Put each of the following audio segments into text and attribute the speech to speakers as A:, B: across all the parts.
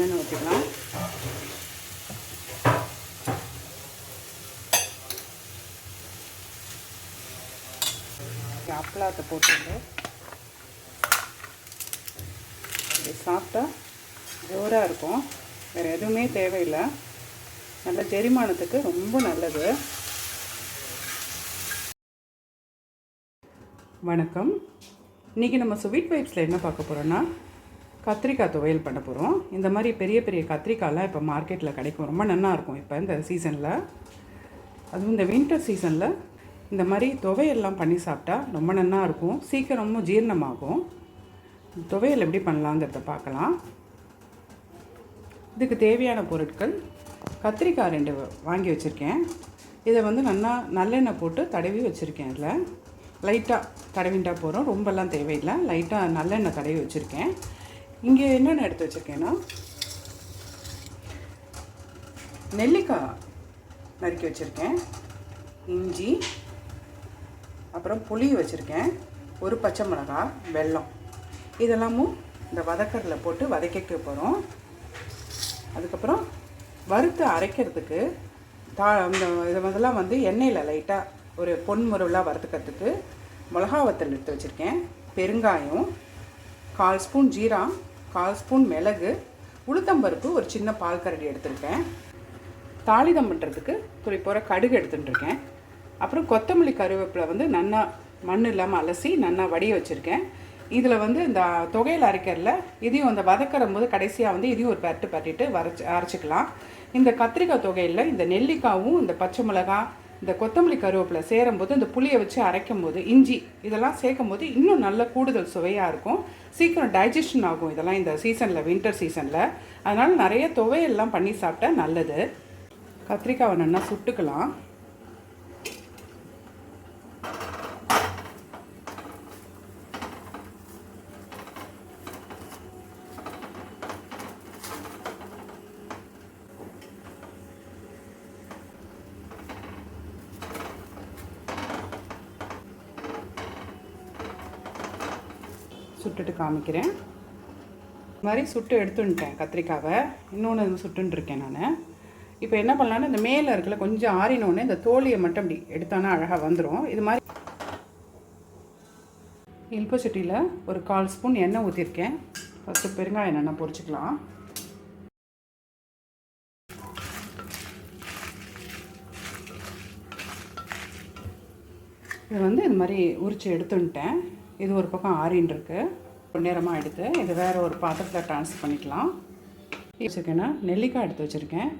A: நல்லெண்ணெய் ஊற்றிக்கலாம் அப்பளாத்தை போட்டுட்டு இது சாப்பிட்டா ஜோராக இருக்கும். வேறு எதுவுமே தேவையில்லை. நல்ல செரிமானத்துக்கு ரொம்ப நல்லது. வணக்கம். இன்றைக்கி நம்ம ஸ்வீட் வைப்ஸில் என்ன பார்க்க போகிறோன்னா கத்திரிக்காய் துவையல் பண்ண போகிறோம் இந்த மாதிரி பெரிய பெரிய கத்திரிக்காய்லாம் இப்போ மார்க்கெட்டில் கிடைக்கும். ரொம்ப நல்லா இருக்கும் இப்போ இந்த சீசனில் அதுவும் இந்த வின்டர் சீசனில் இந்த மாதிரி துவையெல்லாம் பண்ணி சாப்பிட்டா ரொம்ப நல்லா இருக்கும். சீக்கிரமும் ஜீரணமாகும். துவையல் எப்படி பண்ணலாங்கிறத பார்க்கலாம். இதுக்கு தேவையான பொருட்கள். கத்திரிக்காய் ரெண்டு வாங்கி வச்சுருக்கேன். இதை வந்து நல்லா நல்லெண்ணெய் போட்டு தடவி வச்சுருக்கேன் இதில். லைட்டாக தடவிண்டா போகிறோம் ரொம்பலாம் தேவையில்லை. லைட்டாக நல்லெண்ணெய் தடவி வச்சுருக்கேன். இங்கே என்னென்ன எடுத்து வச்சுருக்கேன்னா நெல்லிக்காய் நறுக்கி வச்சுருக்கேன் இஞ்சி அப்புறம் புளி வச்சுருக்கேன் ஒரு பச்சை மிளகாய் வெல்லம். இதெல்லாமும் இந்த வதக்கரில் போட்டு வதக்கிக்க போகிறோம் அதுக்கப்புறம் வறுத்து அரைக்கிறதுக்கு தா அந்த இதை முதல்ல வந்து எண்ணெயில் லைட்டாக ஒரு பொன் வறுத்துக்கிறதுக்கு மிளகா வத்தல் எடுத்து வச்சுருக்கேன் பெருங்காயம் கால் ஸ்பூன் ஜீரா கால் ஸ்பூன் மிளகு உளுத்தம்பருப்பு ஒரு சின்ன பால் கரடி எடுத்திருக்கேன். தாளிதம் பண்ணுறதுக்கு துளி போகிற கடுகு எடுத்துட்டுருக்கேன். அப்புறம் கொத்தமல்லி கருவேப்பிலை வந்து நல்லா மண் இல்லாமல் அலசி நல்லா வடிய வச்சுருக்கேன். இதில் வந்து இந்த தொகையில் அரைக்கிறதுல இதையும் அந்த வதக்கிற போது கடைசியாக வந்து இதையும் ஒரு பரட்டு பரட்டிட்டு வரைச்சி அரைச்சிக்கலாம். இந்த கத்திரிக்காய் தொகையில் இந்த நெல்லிக்காவும் இந்த பச்சை மிளகாய் இந்த கொத்தமல்லி கருவேப்பிலை சேரும்போது இந்த புளியை வச்சு அரைக்கும் போது இஞ்சி இதெல்லாம் சேர்க்கும் போது இன்னும் நல்ல கூடுதல் சுவையாக இருக்கும். சீக்கிரம் டைஜஷன் ஆகும் இதெல்லாம் இந்த சீசனில் வின்டர் சீசனில் அதனால் நிறைய துவையெல்லாம் பண்ணி சாப்பிட்டா நல்லது. கத்திரிக்காவை நல்லா சுட்டுக்கலாம். சுட்டுட்டு காமிக்கிறேன். இது மாதிரி சுட்டு எடுத்துன்ட்டேன் கத்திரிக்காவை. இன்னொன்று சுட்டுன்ட்ருக்கேன் நான். இப்போ என்ன பண்ணலான்னு இந்த மேலே இருக்கல கொஞ்சம் ஆறினோடனே இந்த தோழியை மட்டும் இப்படி எடுத்தானா அழகாக வந்துடும் இது மாதிரி இல்ப சட்டியில் ஒரு கால் ஸ்பூன் எண்ணெய் ஊற்றிருக்கேன் ஃபஸ்ட்டு பெருங்காயம் என்னென்ன பொரிச்சிக்கலாம். இது வந்து இது மாதிரி உரித்து எடுத்துன்ட்டேன். இது ஒரு பக்கம் ஆரின் இருக்குது நேரமாக எடுத்து இது வேறு ஒரு பாத்திரத்தில் ட்ரான்ஸ்ஃபர் பண்ணிக்கலாம். வச்சுருக்கேன்னா நெல்லிக்காய் எடுத்து வச்சுருக்கேன்.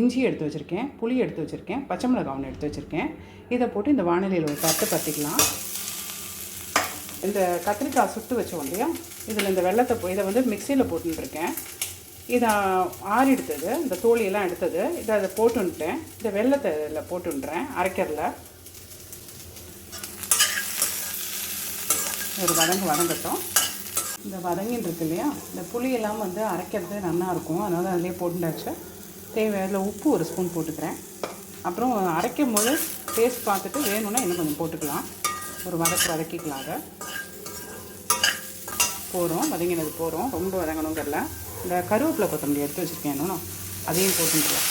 A: இஞ்சி எடுத்து வச்சுருக்கேன். புளி எடுத்து வச்சுருக்கேன். பச்சை மிளகாய் ஒன்று எடுத்து வச்சுருக்கேன். இதை போட்டு இந்த வானிலையில் ஒரு பத்து பற்றிக்கலாம் இந்த கத்திரிக்காய் சுட்டு வச்சோம் இல்லையா? இதில் இந்த வெள்ளத்தை இதை வந்து மிக்சியில் போட்டுருக்கேன் இதை ஆறி எடுத்தது இந்த தோழியெல்லாம் எடுத்தது இதை அதை போட்டுன்ட்டேன். இந்த வெள்ளத்தை இதில் போட்டுன்றேன் அரைக்கிறதில். ஒரு வதங்கு வதங்கட்டும். இந்த வதங்கின்னு இருக்கு இல்லையா? இந்த புளியெல்லாம் வந்து அரைக்கிறது நல்லாயிருக்கும் அதனால் அதிலே போட்டுண்டாச்சு. தேவை அதில் உப்பு ஒரு ஸ்பூன் போட்டுக்கிறேன். அப்புறம் அரைக்கும் போது டேஸ்ட் பார்த்துட்டு வேணும்னா இன்னும் கொஞ்சம் போட்டுக்கலாம். ஒரு வதக்கு வதக்கிக்கலாம் அதை. போகிறோம் வதங்கினது போகிறோம் ரொம்ப வதங்கணுங்கிறல இந்த கருவேப்பிலை கொத்தமல்லி எடுத்து வச்சுருக்கேன் இன்னும். அதையும் போட்டுக்கலாம்.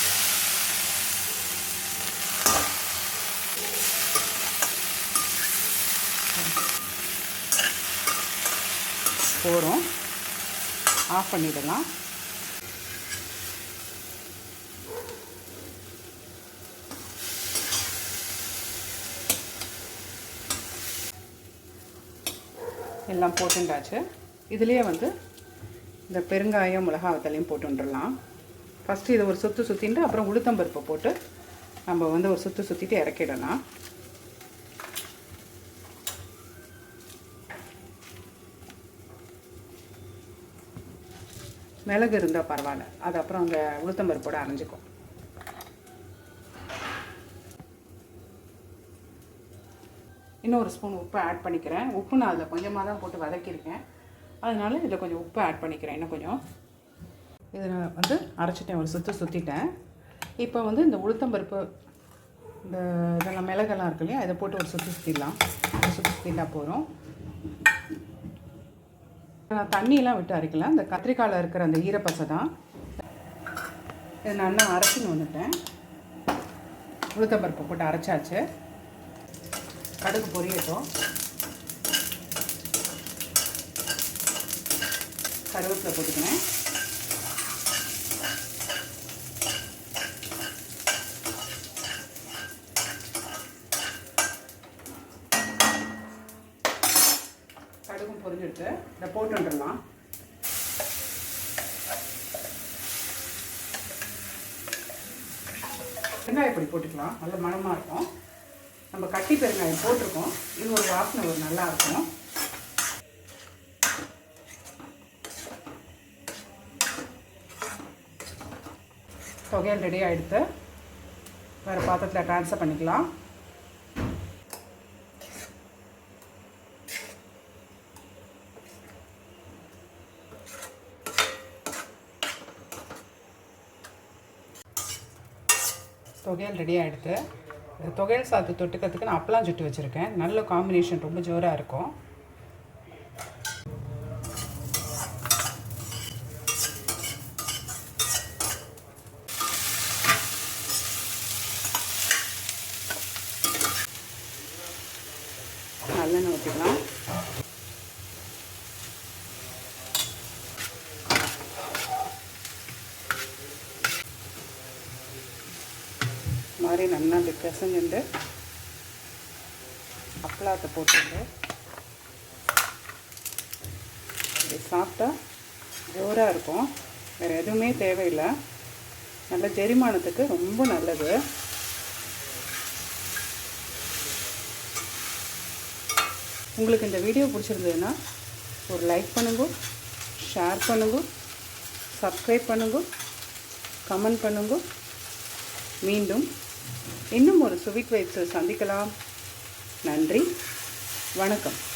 A: போகிறோம். ஆஃப் பண்ணிடலாம். எல்லாம் போட்டுண்டாச்சு. இதுலேயே வந்து இந்த பெருங்காயம் மிளகாவத்தலையும் வத்தலையும் ஃபஸ்ட்டு இதை ஒரு சுற்று சுற்றிட்டு அப்புறம் உளுத்தம்பருப்பை போட்டு நம்ம வந்து ஒரு சுற்று சுற்றிட்டு இறக்கிடலாம். மிளகு இருந்தால் பரவாயில்ல. அது அப்புறம் அங்கே உளுத்தம்பருப்போட அரைஞ்சிக்கும் ஒரு ஸ்பூன் உப்பு ஆட் பண்ணிக்கிறேன். உப்பு நான் அதில் கொஞ்சமாக தான் போட்டு வதக்கியிருக்கேன். அதனால் இதில் கொஞ்சம் உப்பு ஆட் பண்ணிக்கிறேன் இன்னும் கொஞ்சம். இதில் வந்து அரைச்சிட்டேன். ஒரு சுற்று சுற்றிட்டேன் இப்போ வந்து இந்த உளுத்தம்பருப்பு இந்த இதெல்லாம் மிளகெல்லாம் இருக்கு இல்லையா? இதை போட்டு ஒரு சுற்றி சுற்றிடலாம் சுற்றி சுற்றிட்டா போகிறோம் நான் தண்ணியெல்லாம் விட்டு அரைக்கலாம். இந்த கத்திரிக்காயில் இருக்கிற அந்த ஈரப்பசை தான். இது நல்லா அரைச்சின்னு வந்துட்டேன். உளுத்தம்பருப்பு போட்டு அரைச்சாச்சு. கடுகு பொரியட்டும். கருவேப்பில் போட்டுக்கினேன் கடுகும் பொரிஞ்சிட்டு இதை போட்டுடலாம் வெங்காயம் பொடி போட்டுக்கலாம். நல்ல மணமாக இருக்கும். நம்ம கட்டி பெருங்காயம் போட்டிருக்கோம். இது ஒரு வாசனை ஒரு நல்லா இருக்கும். தொகையை ரெடி ஆகிடுத்து வேறு பாத்திரத்தில் ட்ரான்ஸ்ஃபர் பண்ணிக்கலாம். தொகையல் ரெடி ஆகிடுது இந்த தொகையல் சாத்து தொட்டுக்கிறதுக்கு நான் அப்பளம் சுட்டு வச்சுருக்கேன். நல்ல காம்பினேஷன் ரொம்ப ஜோராக இருக்கும். நல்லெண்ணெய் ஊற்றிக்கலாம் மாதிரி நல்லா அப்படி பிசைஞ்சுட்டு அப்பளாத்தை போட்டுட்டு இது சாப்பிட்டா ஜோராக இருக்கும். வேறு எதுவுமே தேவையில்லை. நல்ல ஜெரிமானத்துக்கு ரொம்ப நல்லது. உங்களுக்கு இந்த வீடியோ பிடிச்சிருந்ததுன்னா ஒரு லைக் பண்ணுங்க ஷேர் பண்ணுங்க சப்ஸ்கிரைப் பண்ணுங்க கமெண்ட் பண்ணுங்க. மீண்டும் இன்னும் ஒரு சுவிட் வைப்ஸை சந்திக்கலாம். நன்றி. வணக்கம்.